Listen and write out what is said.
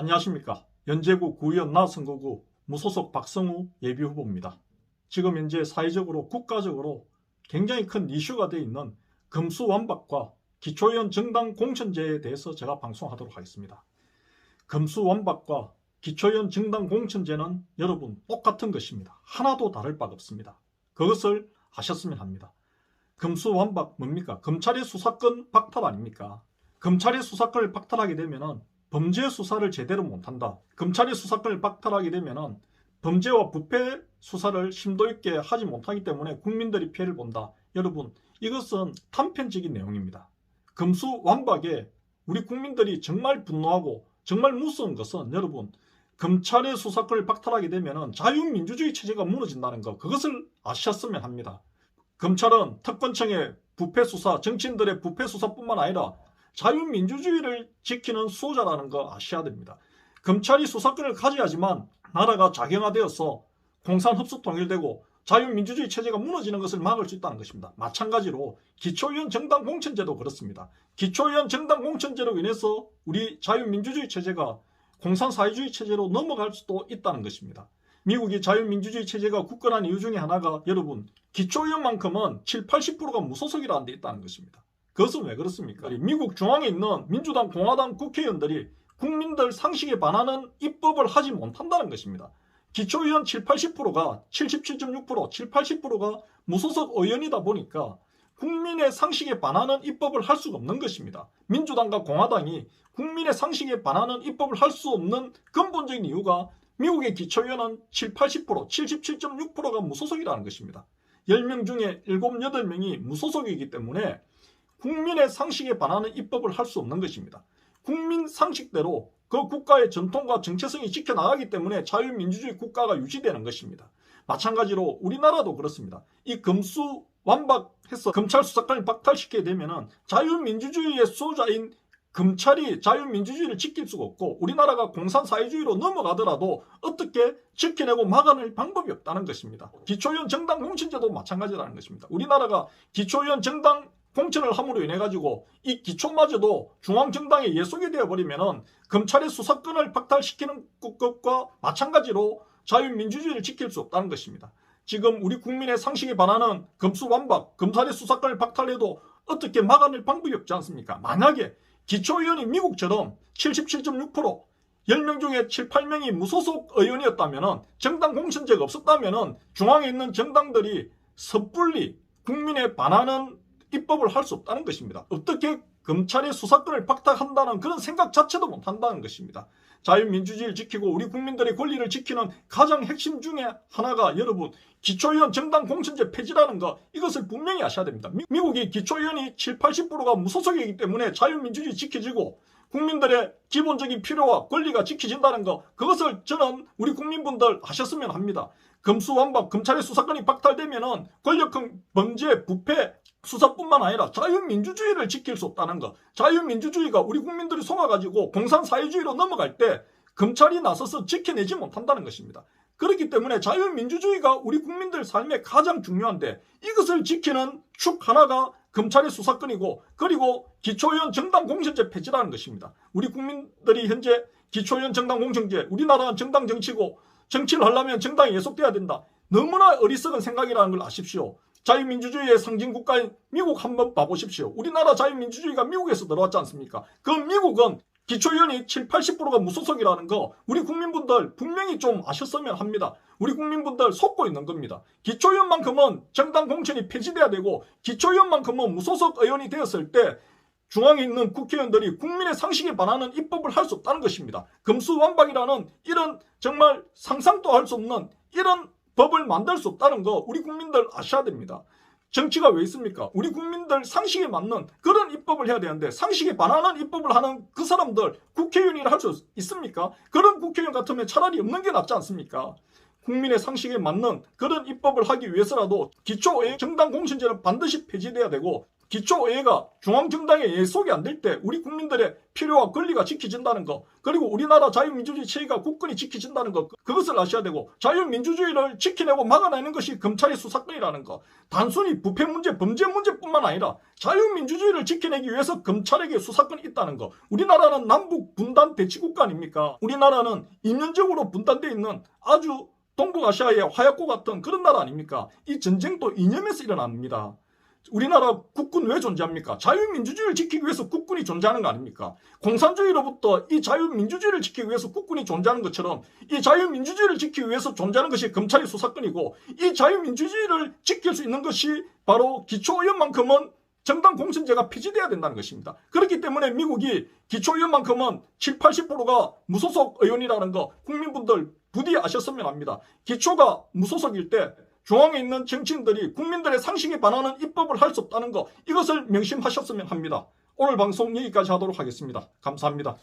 안녕하십니까. 연제구 구의원 나 선거구 무소속 박성우 예비후보입니다. 지금 현재 사회적으로 국가적으로 굉장히 큰 이슈가 되어 있는 금수완박과 기초의원 정당 공천제에 대해서 제가 방송하도록 하겠습니다. 금수완박과 기초의원 정당 공천제는 여러분 똑같은 것입니다. 하나도 다를 바가 없습니다. 그것을 아셨으면 합니다. 금수완박 뭡니까? 검찰의 수사권 박탈 아닙니까? 검찰의 수사권을 박탈하게 되면은 범죄 수사를 제대로 못한다. 검찰의 수사권을 박탈하게 되면은 범죄와 부패 수사를 심도 있게 하지 못하기 때문에 국민들이 피해를 본다. 여러분, 이것은 단편적인 내용입니다. 금수완박에 우리 국민들이 정말 분노하고 정말 무서운 것은 여러분, 검찰의 수사권을 박탈하게 되면은 자유민주주의 체제가 무너진다는 것, 그것을 아셨으면 합니다. 검찰은 특권층의 부패 수사, 정치인들의 부패 수사뿐만 아니라 자유민주주의를 지키는 수호자라는 거 아셔야 됩니다. 검찰이 수사권을 가져야지만 나라가 자경화되어서 공산 흡수 통일되고 자유민주주의 체제가 무너지는 것을 막을 수 있다는 것입니다. 마찬가지로 기초의원 정당 공천제도 그렇습니다. 기초의원 정당 공천제로 인해서 우리 자유민주주의 체제가 공산사회주의 체제로 넘어갈 수도 있다는 것입니다. 미국이 자유민주주의 체제가 굳건한 이유 중에 하나가 여러분 기초의원만큼은 7, 80%가 무소속이라는 데 있다는 것입니다. 그것은 왜 그렇습니까? 미국 중앙에 있는 민주당, 공화당 국회의원들이 국민들 상식에 반하는 입법을 하지 못한다는 것입니다. 기초의원 7, 80%가 77.6%, 7, 80%가 무소속 의원이다 보니까 국민의 상식에 반하는 입법을 할 수가 없는 것입니다. 민주당과 공화당이 국민의 상식에 반하는 입법을 할 수 없는 근본적인 이유가 미국의 기초의원은 7, 80%, 77.6%가 무소속이라는 것입니다. 10명 중에 7, 8명이 무소속이기 때문에 국민의 상식에 반하는 입법을 할 수 없는 것입니다. 국민 상식대로 그 국가의 전통과 정체성이 지켜나가기 때문에 자유민주주의 국가가 유지되는 것입니다. 마찬가지로 우리나라도 그렇습니다. 이 금수 완박해서 검찰 수사권을 박탈시키게 되면은 자유민주주의의 수호자인 검찰이 자유민주주의를 지킬 수가 없고 우리나라가 공산사회주의로 넘어가더라도 어떻게 지켜내고 막아낼 방법이 없다는 것입니다. 기초의원 정당 공천제도 마찬가지라는 것입니다. 우리나라가 기초의원 정당 공천을 함으로 인해 가지고 이 기초마저도 중앙정당에 예속이 되어 버리면은 검찰의 수사권을 박탈시키는 것과 마찬가지로 자유민주주의를 지킬 수 없다는 것입니다. 지금 우리 국민의 상식에 반하는 검수완박, 검찰의 수사권을 박탈해도 어떻게 막아낼 방법이 없지 않습니까? 만약에 기초의원이 미국처럼 77.6% 10명 중에 7, 8명이 무소속 의원이었다면 정당 공천제가 없었다면 중앙에 있는 정당들이 섣불리 국민에 반하는 입법을 할 수 없다는 것입니다. 어떻게 검찰의 수사권을 박탈한다는 그런 생각 자체도 못한다는 것입니다. 자유민주주의를 지키고 우리 국민들의 권리를 지키는 가장 핵심 중에 하나가 여러분 기초의원 정당 공천제 폐지라는 거 이것을 분명히 아셔야 됩니다. 미, 미국이 기초의원이 7, 80%가 무소속이기 때문에 자유민주주의 지켜지고 국민들의 기본적인 필요와 권리가 지켜진다는 거 그것을 저는 우리 국민분들 아셨으면 합니다. 검수완박 검찰의 수사권이 박탈되면은 권력형 범죄 부패 수사뿐만 아니라 자유민주주의를 지킬 수 없다는 것. 자유민주주의가 우리 국민들이 속아가지고 공산사회주의로 넘어갈 때 검찰이 나서서 지켜내지 못한다는 것입니다. 그렇기 때문에 자유민주주의가 우리 국민들 삶에 가장 중요한데 이것을 지키는 축 하나가 검찰의 수사권이고 그리고 기초의원 정당 공천제 폐지라는 것입니다. 우리 국민들이 현재 기초의원 정당 공천제 우리나라는 정당 정치고 정치를 하려면 정당이 예속돼야 된다. 너무나 어리석은 생각이라는 걸 아십시오. 자유민주주의의 상징 국가인 미국 한번 봐보십시오. 우리나라 자유민주주의가 미국에서 들어왔지 않습니까? 그 미국은 기초의원이 7, 80%가 무소속이라는 거 우리 국민분들 분명히 좀 아셨으면 합니다. 우리 국민분들 속고 있는 겁니다. 기초의원만큼은 정당 공천이 폐지돼야 되고 기초의원만큼은 무소속 의원이 되었을 때 중앙에 있는 국회의원들이 국민의 상식에 반하는 입법을 할 수 없다는 것입니다. 금수완박이라는 이런 정말 상상도 할 수 없는 이런 법을 만들 수 없다는 거 우리 국민들 아셔야 됩니다. 정치가 왜 있습니까? 우리 국민들 상식에 맞는 그런 입법을 해야 되는데 상식에 반하는 입법을 하는 그 사람들 국회의원이라 할 수 있습니까? 그런 국회의원 같으면 차라리 없는 게 낫지 않습니까? 국민의 상식에 맞는 그런 입법을 하기 위해서라도 기초의회 정당 공천제는 반드시 폐지돼야 되고 기초의회가 중앙정당에 예속이 안 될 때 우리 국민들의 필요와 권리가 지켜진다는 거 그리고 우리나라 자유민주주의 체계가 굳건히 지켜진다는 거 그것을 아셔야 되고 자유민주주의를 지켜내고 막아내는 것이 검찰의 수사권이라는 거 단순히 부패 문제 범죄 문제뿐만 아니라 자유민주주의를 지켜내기 위해서 검찰에게 수사권이 있다는 거 우리나라는 남북 분단 대치국가 아닙니까? 우리나라는 이면적으로 분단되어 있는 아주 동북아시아의 화약고 같은 그런 나라 아닙니까 이 전쟁도 이념에서 일어납니다 우리나라 국군 왜 존재합니까? 자유민주주의를 지키기 위해서 국군이 존재하는 거 아닙니까? 공산주의로부터 이 자유민주주의를 지키기 위해서 국군이 존재하는 것처럼 이 자유민주주의를 지키기 위해서 존재하는 것이 검찰의 수사권이고 이 자유민주주의를 지킬 수 있는 것이 바로 기초의원만큼은 정당 공천제가 폐지돼야 된다는 것입니다. 그렇기 때문에 미국이 기초의원만큼은 7, 80%가 무소속 의원이라는 거 국민분들 부디 아셨으면 합니다. 기초가 무소속일 때 중앙에 있는 정치인들이 국민들의 상식에 반하는 입법을 할 수 없다는 거 이것을 명심하셨으면 합니다. 오늘 방송 여기까지 하도록 하겠습니다. 감사합니다.